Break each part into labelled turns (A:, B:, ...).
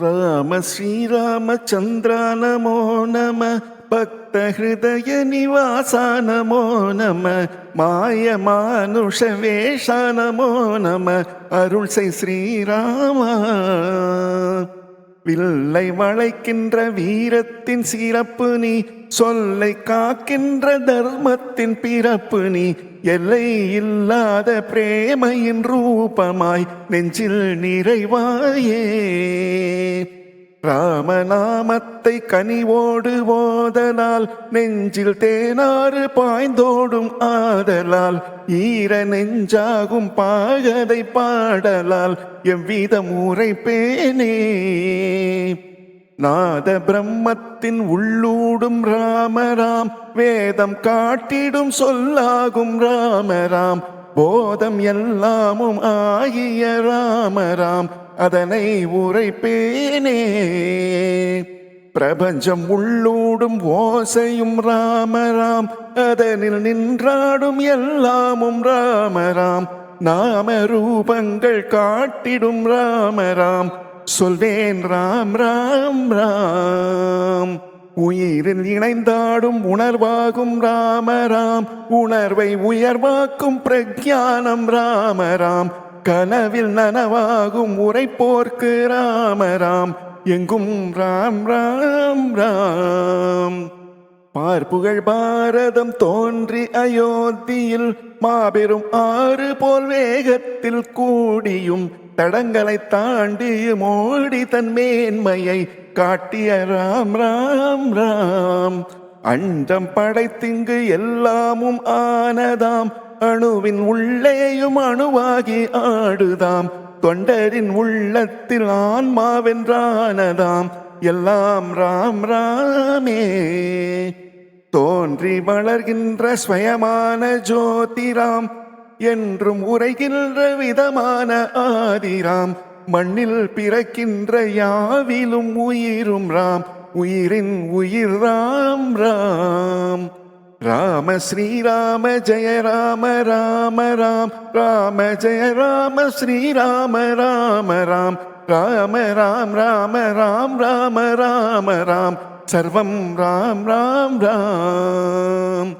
A: ராம ஸ்ரீராமச்சந்திர நமோ நம பக்த ஹிருதய நிவாசா நமோ நம மாய மானுஷ வேஷா நமோ நம அருள்சை ஸ்ரீராமா. வில்லை வளைக்கின்ற வீரத்தின் சிறப்பு நீ சொல்லை காக்கின்ற தர்மத்தின் பிறப்பு நீ எல்லை இல்லாத பிரேமையின் ரூபமாய் நெஞ்சில் நிறைவாயே. ராமநாமத்தை கனிவோடு ஓதலால் நெஞ்சில் தேனாறு பாய்ந்தோடும் ஆதலால் ஈர நெஞ்சாகும் பாகதை பாடலால் எவ்விதம் பேனே நாத பிரம்மத்தின் உள்ளூடும் ராமராம் வேதம் காட்டிடும் சொல்லாகும் ராமராம் போதம் எல்லாமும் ஆகிய ராமராம் அதனை உரைப்பேனே. பிரபஞ்சம் உள்ளூடும் ஓசையும் ராமராம். அதனில் நின்றாடும் எல்லாமும் ராமராம். நாம ரூபங்கள் காட்டிடும் ராமராம். சொல்வேன் ராம் ராம் ராம். உயிரில் இணைந்தாடும் உணர்வாகும் ராமராம். உணர்வை உயர்வாக்கும் பிரக்ஞானம் ராமராம். கனவில் நனவாகும் உரைப்போர்க்கு ராமராம். எங்கும் ராம் ராம் ராம். பார்ப்புகழ் பாரதம் தோன்றி அயோத்தியில். மாபெரும் ஆறு போல் வேகத்தில் கூடியும். தடங்களை தாண்டியும் ஓடி தன் மேன்மையை காட்டிய ராம் ராம் ராம். அண்டம் படைத்திங்கு எல்லாமும் ஆனதாம். அணுவின் உள்ளேயும் அணுவாகி ஆடுதாம். தொண்டரின் உள்ளத்தில் ஆன்மாவென்றானதாம். எல்லாம் ராம் ராமே. தோன்றி வளர்கின்ற ஸ்வயமான ஜோதிராம். என்றும் உரைகின்ற விதமான ஆதிராம். மண்ணில் பிறக்கின்ற யாவிலும் உயிரும் ராம். உயிரின் உயிர் ராம் ராம். ராம ஸ்ரீராம ஜெய ராம ராம ராம் ராம ஜெய ராம ஸ்ரீராம ராம ராம் ராம ராம் ராம ராம் ராம ராம ராம் சர்வம் ராம் ராம் ராம்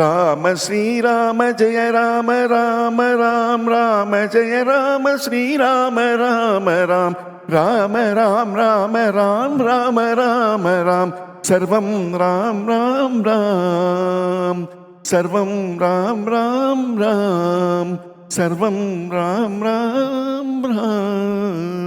A: ராம ஸ்ரீராம ஜெய ராம ராம ராம் ராம ஜெய ராம ஸ்ரீராம ராம ராம் ராம ராம் ராம ராம் ராம ராம ராம். சர்வம் ராம் ராம் ராம். சர்வம் ராம் ராம் ராம். சர்வம் ராம் ராம் ராம்.